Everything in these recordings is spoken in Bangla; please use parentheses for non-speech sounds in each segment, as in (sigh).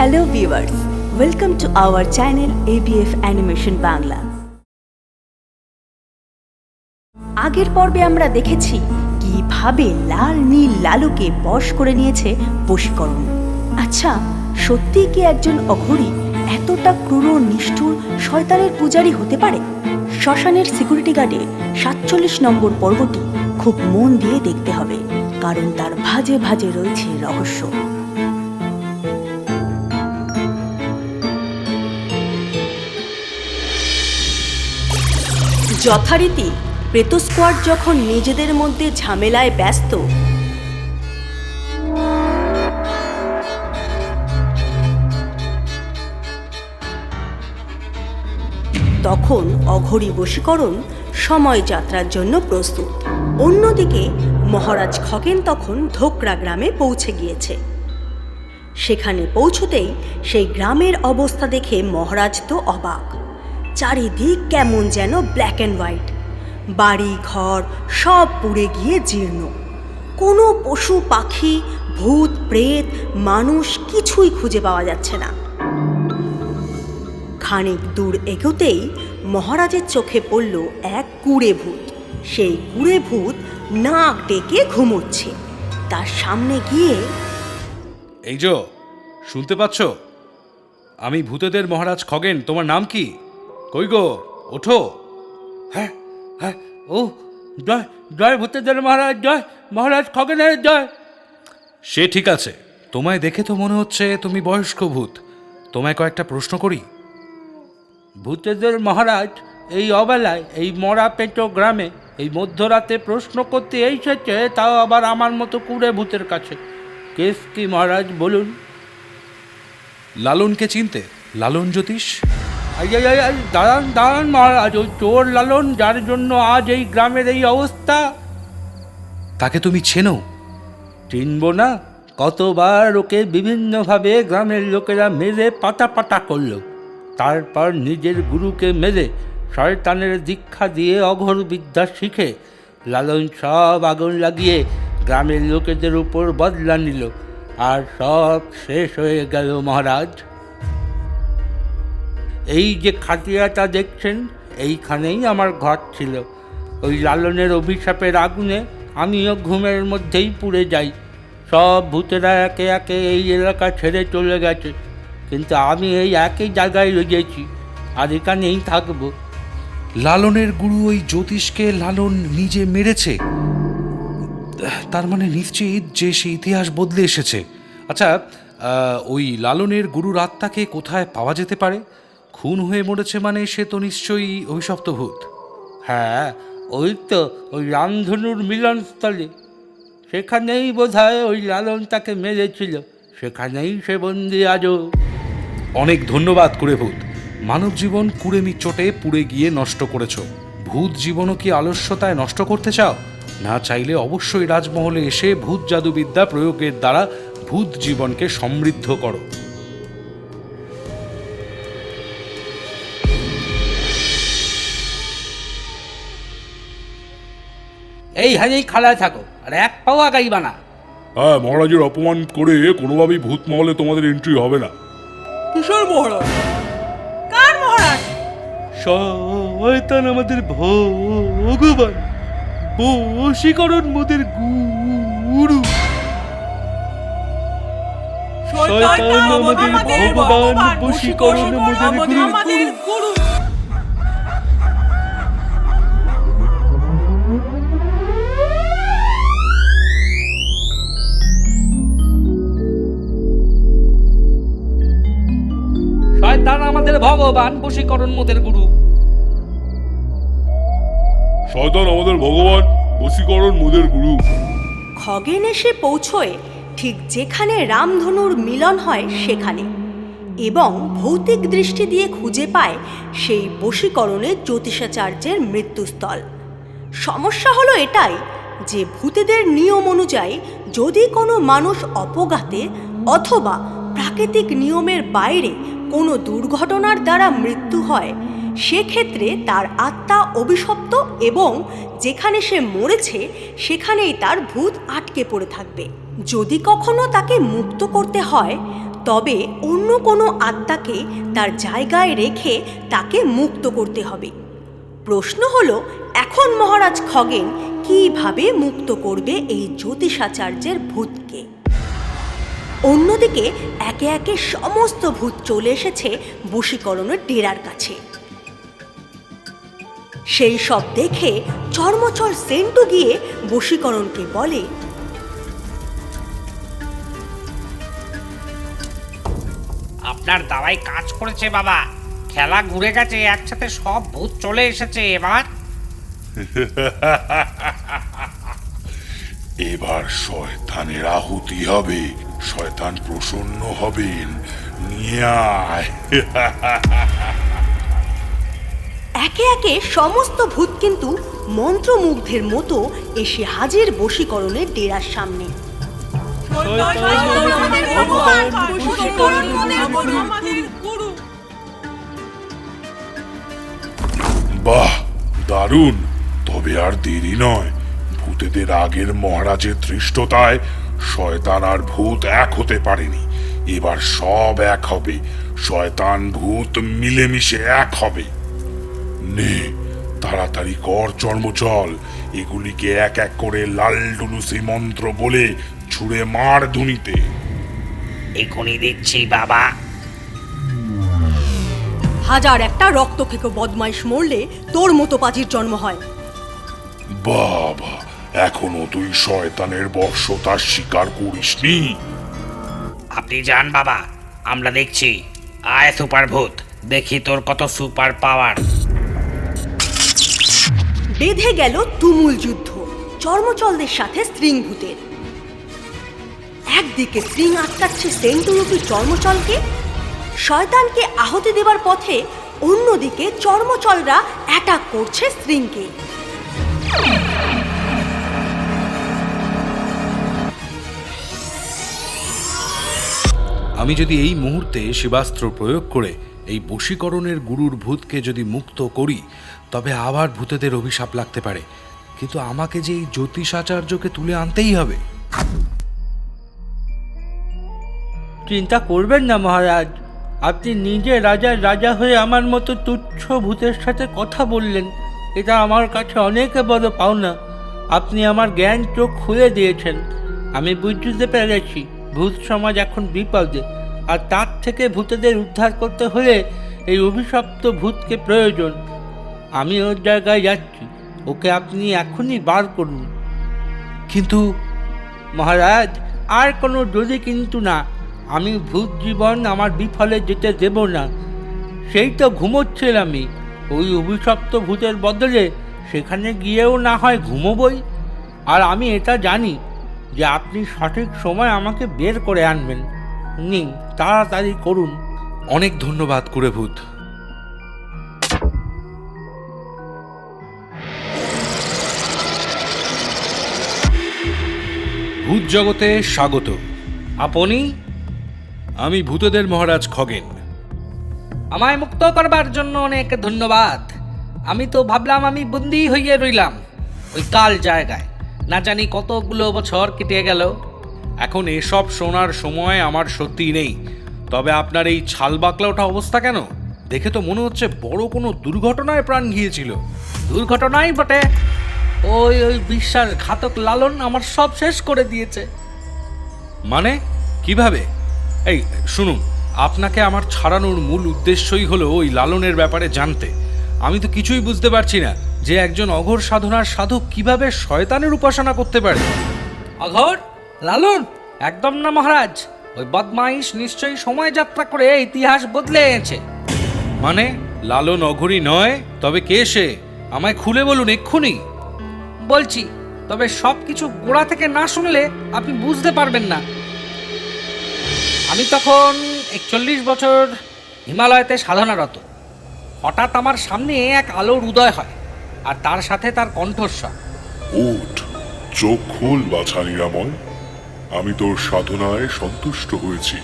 Hello viewers welcome to our channel ABF animation Bangla আগের পর্বে আমরা দেখেছি কীভাবে লাল, নীল লালুকে বশ করে নিয়েছে বশীকরণ। আচ্ছা সত্যি কি একজন অঘরী এতটা ক্রূর নিষ্ঠুর শয়তানের পূজারী হতে পারে? শ্মশানের সিকিউরিটি গার্ডে সাতচল্লিশ নম্বর পর্বটি খুব মন দিয়ে দেখতে হবে, কারণ তার ভাজে ভাজে রয়েছে রহস্য। যথারীতি প্রেত স্কোয়াড যখন নিজেদের মধ্যে ঝামেলায় ব্যস্ত, তখন অঘরী বশীকরণ সময় যাত্রার জন্য প্রস্তুত। অন্যদিকে মহারাজ খগেন তখন ধোকরা গ্রামে পৌঁছে গিয়েছে। সেখানে পৌঁছতেই সেই গ্রামের অবস্থা দেখে মহারাজ তো অবাক। চারিদিক কেমন যেন ব্ল্যাক অ্যান্ড হোয়াইট বাড়ি, ঘর, সব পুড়ে গিয়ে জীর্ণ। কোনো পশু, পাখি, ভূত, প্রেত, মানুষ কিছুই খুঁজে পাওয়া যাচ্ছে না। খানিক দূর এগোতেই মহারাজের চোখে পড়ল এক কুড়ে ভূত। সেই কুড়ে ভূত নাক ডেকে ঘুমোচ্ছে। তার সামনে গিয়ে এই যো, শুনতে পাচ্ছ? আমি ভূতেদের মহারাজ খগেন, তোমার নাম কি? কই গো? ওঠো। হ্যাঁ হ্যাঁ। ও জয় জয় ভূতেদের মহারাজ জয়। মহারাজ খগেনের জয়। সে ঠিক আছে। তোমায় দেখে তো মনে হচ্ছে তুমি বয়স্ক ভূত। তোমায় কয়েকটা প্রশ্ন করি। ভূতেদের মহারাজ এই অবেলায় এই মরা পেটো গ্রামে এই মধ্যরাতে প্রশ্ন করতে এসেছে তাও আবার আমার মতো কুড়ে ভূতের কাছে। কেস কি মহারাজ বলুন। লালনকে চিনতে? লালন জ্যোতিষ? দাঁড়ান দাঁড়ান মহারাজ, ওই চোর লালন, যার জন্য আজ এই গ্রামের এই অবস্থা। তাকে তুমি চেনো? চিনব না? কতবার ওকে বিভিন্নভাবে গ্রামের লোকেরা মেরে পাতা পাতা করল। তারপর নিজের গুরুকে মেরে শয়তানের দীক্ষা দিয়ে অঘর বিদ্যা শিখে লালন সব আগুন লাগিয়ে গ্রামের লোকেদের উপর বদলা নিল। আর সব শেষ হয়ে গেল মহারাজ। এই যে খাটিয়াটা দেখছেন, এইখানেই আমার ঘর ছিল। ওই লালনের অভিশাপের আগুনে আমিও ঘুমের মধ্যেই পুড়ে যাই। সব ভূতেরা একে একে এই এলাকা ছেড়ে চলে গেছে। কিন্তু আমি এই একই জায়গায় রয়েছি আর এখানেই থাকব। লালনের গুরু ওই জ্যোতিষকে লালন নিজে মেরেছে? তার মানে নিশ্চিত যে সে ইতিহাস বদলে এসেছে। আচ্ছা ওই লালনের গুরুর আত্মাকে কোথায় পাওয়া যেতে পারে? খুন হয়ে মরেছে মানে সে তো নিশ্চয়ই অভিশপ্ত ভূত হ্যাঁ ওই তো ওই রামধনুর মিলনস্থলে। সেখানেই বোধ হয় ওই লালন তাকে মেরেছিল। সেখানেই সে বন্দি আজও। অনেক ধন্যবাদ কুড়ে ভূত মানব জীবন কুড়েমি চোটে পুড়ে গিয়ে নষ্ট করেছ। ভূত জীবনও কি আলস্যতায় নষ্ট করতে চাও? না চাইলে অবশ্যই রাজমহলে এসে ভূত জাদুবিদ্যা প্রয়োগের দ্বারা ভূত জীবনকে সমৃদ্ধ করো। এইখানেই খালায় থাকো আর এক পাও আগাইবা না হ্যাঁ মহারাজের অপমান করে কোনোভাবেই ভূত মহলে তোমাদের এন্ট্রি হবে না। কিশোর মহারাজ। কার মহারাজ? শয়তান আমাদের ভগবান। বশীকরণ মোদের গুরু। শয়তান আমাদের ভগবান। বশীকরণ মোদের গুরু। শয়তান আমাদের ভগবান বশীকরণ মোদের গুরু। শয়তান আমাদের ভগবান বশীকরণ মোদের গুরু। খগেন এসে পৌঁছয় ঠিক যেখানে রামধনুর মিলন হয় সেখানে এবং ভৌতিক দৃষ্টি দিয়ে খুঁজে পায় সেই বশীকরণের জ্যোতিষাচার্যের মৃত্যুস্থল। সমস্যা হলো এটাই যে ভূতেদের নিয়ম অনুযায়ী যদি কোনো মানুষ অপঘাতে অথবা প্রাকৃতিক নিয়মের বাইরে কোনো দুর্ঘটনার দ্বারা মৃত্যু হয়, সেক্ষেত্রে তার আত্মা অভিশপ্ত এবং যেখানে সে মরেছে, সেখানেই তার ভূত আটকে পড়ে থাকবে। যদি কখনো তাকে মুক্ত করতে হয়, তবে অন্য কোনো আত্মাকে তার জায়গায় রেখে তাকে মুক্ত করতে হবে। প্রশ্ন হলো, এখন মহারাজ খগেন কীভাবে মুক্ত করবে এই জ্যোতিষাচার্যের ভূতকে? অন্যদিকে একে একে সমস্ত ভূত চলে এসেছে বশীকরণের ডেরার কাছে। সেই সব দেখে চর্মচর সেন্টু গিয়ে বশীকরণকে বলে আপনার দাওয়াই কাজ করেছে বাবা। খেলা ঘুরে গেছে একসাথে সব ভূত চলে এসেছে এবার। (laughs) এবার শয়তানের আহুতি হবে শয়তান প্রসন্ন হবেন। নিয়ে আয়। একে একে সমস্ত ভূত কিন্তু মন্ত্রমুগ্ধের মতো এসে হাজির বশীকরণের ডেরার সামনে। বাহ দারুণ। তবে আর দেরি নয়। ভূতেদের আগের মহারাজের ধৃষ্টতায় শয়তান আর ভূত এক হতে পারেনি। এবার সব এক হবে। শয়তান ভূত মিলেমিশে এক হবে। নে তাড়াতাড়ি কর চর্মচল এগুলিকে এক এক করে লাল ডুলুসি মন্ত্র বলে ছুঁড়ে মার ধুনিতে এখনই দিচ্ছি বাবা। হাজার একটা রক্ত খেকো বদমাইশ মরলে তোর মতো পাজির জন্ম হয়। বাবা এখনও তুই শয়তানের বর্ষতার স্বীকার করিসনি। আপনি যান বাবা আমরা দেখছি। আয় সুপার ভূত দেখি তোর কত সুপার পাওয়ার। বেঁধে গেল তুমুল যুদ্ধ চর্মচলদের সাথে স্ত্রিং ভূতের একদিকে স্ত্রিং আটকাচ্ছে সেন্টুরূপী চর্মচলকে শয়তানকে আহতি দেবার পথে অন্যদিকে চর্মচলরা অ্যাটাক করছে স্ত্রিংকে আমি যদি এই মুহূর্তে শিবাস্ত্র প্রয়োগ করে এই বশীকরণের গুরুর ভূতকে যদি মুক্ত করি, তবে আবার ভূতেদের অভিশাপ লাগতে পারে। কিন্তু আমাকে যে এই জ্যোতিষাচার্যকে তুলে আনতেই হবে। চিন্তা করবেন না, মহারাজ। আপনি নিজে রাজার রাজা হয়ে আমার মতো তুচ্ছ ভূতের সাথে কথা বললেন। এটা আমার কাছে অনেক বড় পাওনা। আপনি আমার জ্ঞান চোখ খুলে দিয়েছেন। আমি বুঝতে পেরেছি। ভূত সমাজ এখন বিপদে আর তার থেকে ভূতেদের উদ্ধার করতে হলে এই অভিশপ্ত ভূতকে প্রয়োজন। আমি ওর জায়গায় যাচ্ছি, ওকে আপনি এখনই বার করুন। কিন্তু মহারাজ, আর কোনো যদি কিন্তু না। আমি ভূত জীবন আমার বিফলে যেতে দেব না। সেই তো ঘুমোচ্ছিল আমি। ওই অভিশপ্ত ভূতের বদলে সেখানে গিয়েও না হয় ঘুমোবই। আর আমি এটা জানি যে আপনি সঠিক সময় আমাকে বের করে আনবেন। নিন তাড়াতাড়ি করুন। অনেক ধন্যবাদ করে ভূত ভূত জগতে স্বাগত। আপনি? আমি ভূতদের মহারাজ খগেন। আমায় মুক্ত করবার জন্য অনেক ধন্যবাদ। আমি তো ভাবলাম আমি বন্দি হয়ে রইলাম ওই কাল জায়গায়। না জানি কতগুলো বছর কেটে গেল। এখন এসব শোনার সময় আমার সত্যিই নেই। তবে আপনার এই ছাল বাকলা ওঠা অবস্থা কেন? দেখে তো মনে হচ্ছে বড় কোনো দুর্ঘটনায় প্রাণ গিয়েছিল। দুর্ঘটনাই বটে। ওই ওই বিশ্বাসঘাতক লালন আমার সব শেষ করে দিয়েছে। মানে? কীভাবে? এই শুনুন আপনাকে আমার ছাড়ানোর মূল উদ্দেশ্যই হলো ওই লালনের ব্যাপারে জানতে। আমি তো কিছুই বুঝতে পারছি না। যে একজন অঘোর সাধনার সাধক কীভাবে শয়তানের উপাসনা করতে পারে? অঘর? লালন? একদম না মহারাজ। ওই বদমাইশ নিশ্চয়ই সময় যাত্রা করে ইতিহাস বদলে এনেছে। মানে লালন অঘরী নয়, তবে কে সে? আমায় খুলে বলুন এক্ষুনি। বলছি, তবে সব কিছু গোড়া থেকে না শুনলে আপনি বুঝতে পারবেন না। আমি তখন একচল্লিশ বছর হিমালয়তে সাধনারত। হঠাৎ আমার সামনে এক আলোর উদয় হয়। আর তার সাথে তার কণ্ঠস্বর। উঠ চোখ খোল বাছা নিরাময়। আমি তোর সাধনায় সন্তুষ্ট হয়েছি।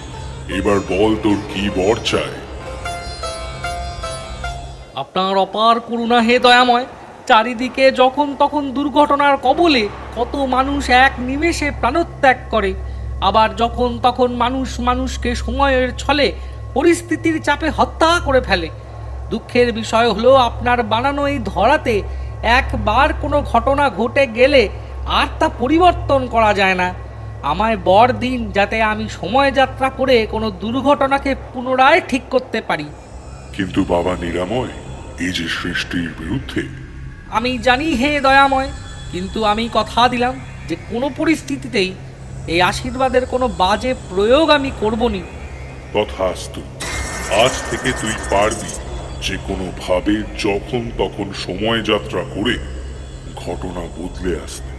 এবার বল তোর কি বর চায়। আপনার অপার করুণা হে দয়াময়। চারিদিকে যখন তখন দুর্ঘটনার কবলে কত মানুষ এক নিমেষে প্রাণত্যাগ করে। আবার যখন তখন মানুষ মানুষকে সময়ের ছলে পরিস্থিতির চাপে হত্যা করে ফেলে। দুঃখের বিষয় হলো আপনার বানানো এই ধরাতে একবার কোনো ঘটনা ঘটে গেলে আর তা পরিবর্তন করা যায় না। আমায় বর দিন যাতে আমি সময় যাত্রা করে কোনো দুর্ঘটনাকে পুনরায় ঠিক করতে পারি। কিন্তু বাবা নিরাময় এই যে সৃষ্টির বিরুদ্ধে। আমি জানি হে দয়াময় কিন্তু আমি কথা দিলাম যে কোনো পরিস্থিতিতেই এই আশীর্বাদের কোনো বাজে প্রয়োগ আমি করবনি তথাস্তু আজ থেকে তুই পারবি। যে কোনো ভাবে যখন তখন সময় যাত্রা করে ঘটনা বদলে আসতে।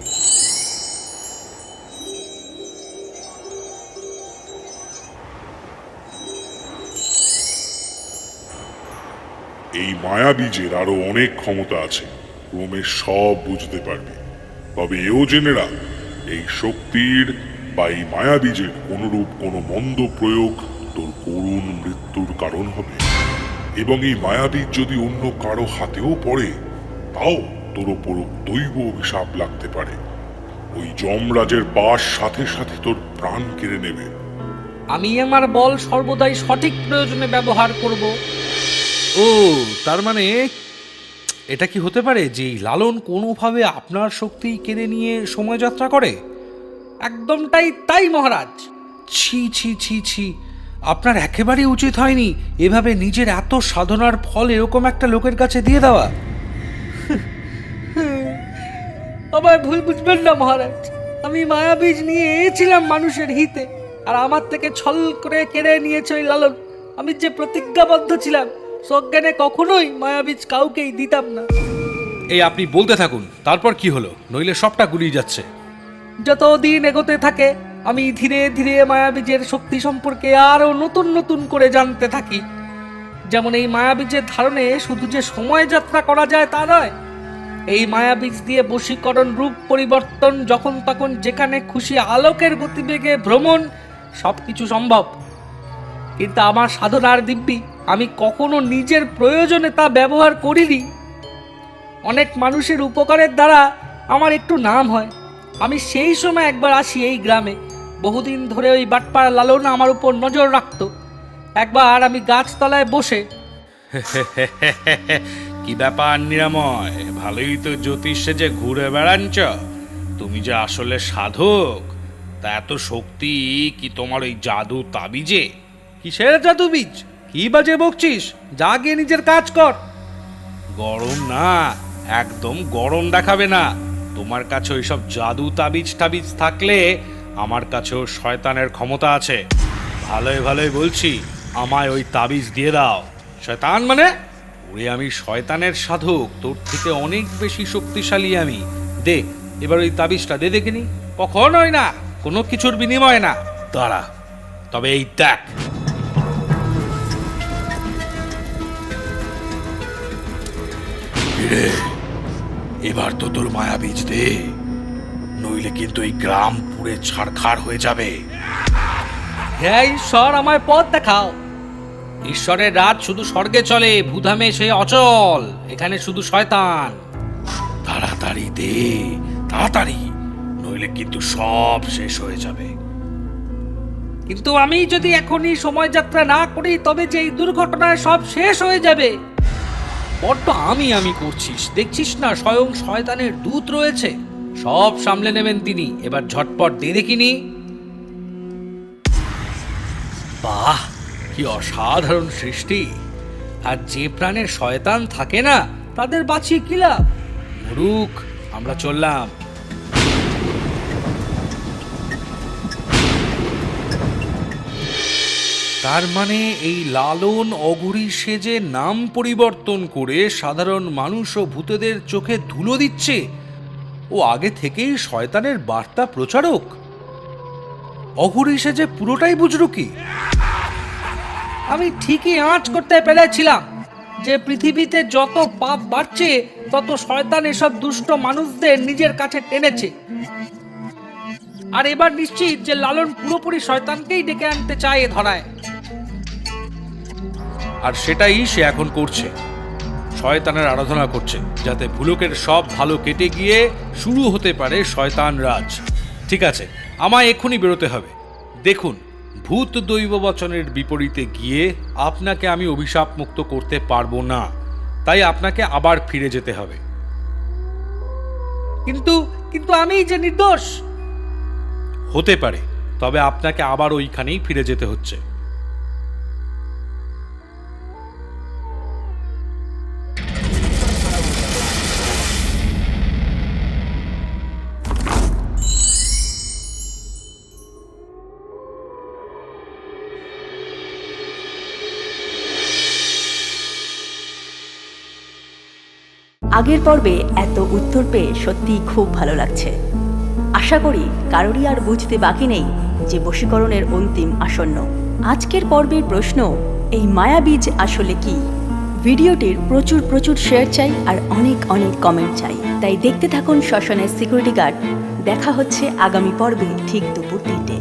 এই মায়া বীজের আরও অনেক ক্ষমতা আছে, ক্রমে সব বুঝতে পারবে। তবে এও জেনে রাখ, এই শক্তির বা এই মায়া বীজের কোনরূপ কোনো মন্দ প্রয়োগ তোর করুণ মৃত্যুর কারণ হবে। এবং এই মায়াবীজ যদি অন্য কারও হাতেও পড়ে তাও তোর ওপর দৈব অভিশাপ লাগতে পারে। ওই যমরাজের পাশ সাথে সাথে তোর প্রাণ কেড়ে নেবে। আমি আমার বল সর্বদাই সঠিক প্রয়োজনে ব্যবহার করব। ও তার মানে এটা কি হতে পারে যে এই লালন কোনোভাবে আপনার শক্তি কেড়ে নিয়ে সময় যাত্রা করে? একদমটাই তাই মহারাজ। ছি ছি ছি ছি। আপনার একেবারেই উচিত হয়নি এভাবে নিজের এত সাধনার ফল এরকম একটা লোকের কাছে দিয়ে দেওয়া। আমায় ভুল বুঝবেন না মহারাজ। আমি মায়াবীজ নিয়ে এসেছিলাম মানুষের হিতে আর আমার থেকে ছল করে কেড়ে নিয়েছে ওই লালন। আমি যে প্রতিজ্ঞাবদ্ধ ছিলাম সজ্ঞানে কখনোই মায়াবীজ কাউকেই দিতাম না। এই আপনি বলতে থাকুন তারপর কি হলো? নইলে সবটা গুলিয়ে যাচ্ছে। যত দিন এগোতে থাকে আমি ধীরে ধীরে মায়াবীজের শক্তি সম্পর্কে আরও নতুন নতুন করে জানতে থাকি। যেমন এই মায়াবীজের ধারণে শুধু যে সময় যাত্রা করা যায় তা নয়, এই মায়াবীজ দিয়ে বশীকরণ রূপ পরিবর্তন যখন তখন যেখানে খুশি আলোকের গতিবেগে ভ্রমণ সব কিছু সম্ভব। কিন্তু আমার সাধনার দিব্যি, আমি কখনো নিজের প্রয়োজনে তা ব্যবহার করিনি। অনেক মানুষের উপকারের দ্বারা আমার একটু নাম হয়। আমি সেই সময় একবার আসি এই গ্রামে। বহুদিন ধরে ওই বাটপাড়া লালন আমার উপর নজর রাখতো। একবার আমি গাছতলায় বসে (laughs) কি ব্যাপার নিরাময়? ভালোই তো জ্যোতিষে যে ঘুরে বেড়াচ্ছ। তুমি যে আসলে সাধক তা এত শক্তি কি তোমার ওই জাদু তাবিজে? কিসের জাদু বীজ? কি বাজে বকছিস? যা গিয়ে নিজের কাজ কর। গরম না একদম গরম দেখাবে না। তোমার কাছে ওইসব জাদু তাবিজ টাবিজ থাকলে আমার কাছেও শয়তানের ক্ষমতা আছে। ভালোই ভালোই বলছি, আমায় ওই তাবিজ দিয়ে দাও। শয়তান মানে? ওরে আমি শয়তানের সাধক, তোর থেকে অনেক বেশি শক্তিশালী আমি। দে, এবার ওই তাবিজটা দে দেখিনি। কখনোই না, কোনো কিছুর বিনিময় না। দাঁড়া, তবে এই দেখ। এবার তো তোর মায়া বীজ দে। নইলে কিন্তু এই গ্রাম পুরে ছাড়খাড় হয়ে যাবে। হে ঈশ্বর আমায় পথ দেখাও। ঈশ্বরের রাত শুধু স্বর্গে চলে ভূধামে সে অচল এখানে শুধু শয়তান। তাড়াতাড়ি দে তাড়াতাড়ি নইলে কিন্তু সব শেষ হয়ে যাবে। কিন্তু আমি যদি এখনই সময় যাত্রা না করি তবে যে এই দুর্ঘটনায় সব শেষ হয়ে যাবে। বড্ড আমি আমি করছিস। দেখছিস না স্বয়ং শয়তানের দূত রয়েছে। সব সামলে নেবেন তিনি। এবার ঝটপট দিয়ে দেখিনি। বাহ, কি অসাধারণ সৃষ্টি। আর যে প্রাণের শয়তান থাকে না, তাদের বাঁচিয়ে কি লাভ? মরুক আমরা চললাম। তার মানে এই লালন অঘুরি সেজে নাম পরিবর্তন করে সাধারণ মানুষ ও ভূতেদের চোখে ধুলো দিচ্ছে? ও আগে থেকেই শয়তানের বার্তা প্রচারক? অঘুরি যে পুরোটাই বুঝলো কি? আমি ঠিকই আঁচ করতে পেরেছিলাম যে পৃথিবীতে যত পাপ বাড়ছে, তত শয়তান এসব দুষ্ট মানুষদের নিজের কাছে টেনেছে। আর এবার নিশ্চিত যে লালন পুরোপুরি শয়তানকেই ডেকে আনতে চায় এ ধরায়। আর সেটাই সে এখন করছে। শয়তানের আরাধনা করছে, যাতে ভুলকের সব ভালো কেটে গিয়ে শুরু হতে পারে শয়তান রাজ। ঠিক আছে, আমায় এক্ষুনি বেরোতে হবে। দেখুন, ভূত দৈব বচনের বিপরীতে গিয়ে আপনাকে আমি অভিশাপ মুক্ত করতে পারব না। তাই আপনাকে আবার ফিরে যেতে হবে। কিন্তু কিন্তু আমি যে নির্দোষ! হতে পারে, তবে আপনাকে আবার ওইখানেই ফিরে যেতে হচ্ছে। আগের পর্বে এত উত্তর পেয়ে সত্যিই খুব ভালো লাগছে। আশা করি কারোরই আর বুঝতে বাকি নেই যে বশীকরণের অন্তিম আসন্ন। আজকের পর্বের প্রশ্ন, এই মায়াবীজ আসলে কি? ভিডিওটির প্রচুর প্রচুর শেয়ার চাই আর অনেক অনেক কমেন্ট চাই। তাই দেখতে থাকুন শ্মশানের সিকিউরিটি গার্ড দেখা হচ্ছে আগামী পর্বে ঠিক দুপুর তিনটে।